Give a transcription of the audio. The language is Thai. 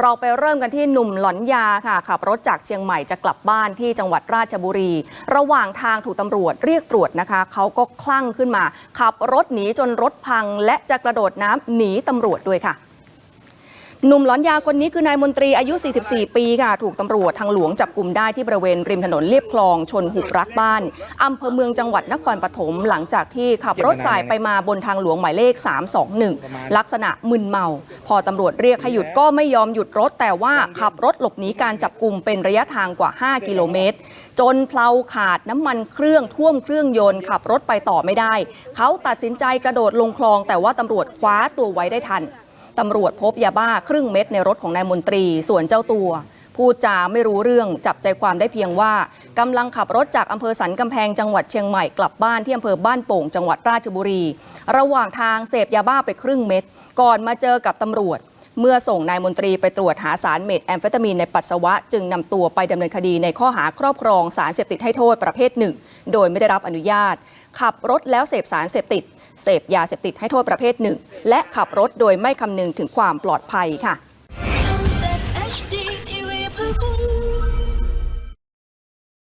เราไปเริ่มกันที่หนุ่มหลอนยาค่ะขับรถจากเชียงใหม่จะกลับบ้านที่จังหวัดราชบุรี ระหว่างทางถูกตำรวจเรียกตรวจนะคะ เขาก็คลั่งขึ้นมา ขับรถหนีจนรถพังและจะกระโดดน้ำหนีตำรวจด้วยค่ะ หนุ่มหลอนยาคนนี้คือนายมนตรีอายุ 44 ปีค่ะ ถูกตำรวจทางหลวงจับกลุ่มได้ที่บริเวณริมถนนเลียบคลองชนหุบรักบ้านอำเภอเมืองจังหวัดนครปฐมหลังจากที่ขับรถสายไปมาบนทางหลวงหมายเลข 321 ลักษณะมึนเมา พอตำรวจเรียกให้หยุดก็ไม่ยอมหยุดรถ แต่ว่าขับรถหลบหนีการจับกลุ่มเป็นระยะทางกว่า 5 กิโลเมตร จนเพลาขาดน้ำมันเครื่องท่วมเครื่องยนต์ขับรถไปต่อไม่ได้ เขาตัดสินใจกระโดดลงคลอง แต่ว่าตำรวจคว้าตัวไว้ได้ทัน ตำรวจพบยาบ้าครึ่งเม็ดในรถของนายมนตรี ส่วนเจ้าตัว พูดจาไม่รู้เรื่องจับใจความได้เพียงว่ากำลังขับรถจากอำเภอสันกำแพงจังหวัดเชียงใหม่กลับบ้านที่อำเภอบ้านโป่งจังหวัดราชบุรี ระหว่างทางเสพยาบ้าไปครึ่งเม็ดก่อนมาเจอกับตำรวจ เมื่อส่งนายมนตรีไปตรวจหาสารเมทแอมเฟตามีนในปัสสาวะ จึงนำตัวไปดำเนินคดีในข้อหาครอบครองสารเสพติดให้โทษประเภทหนึ่ง โดยไม่ได้รับอนุญาต ขับรถแล้วเสพสารเสพติด เสพยาเสพติดให้โทษประเภทหนึ่ง และขับรถโดยไม่คำนึงถึงความปลอดภัยค่ะ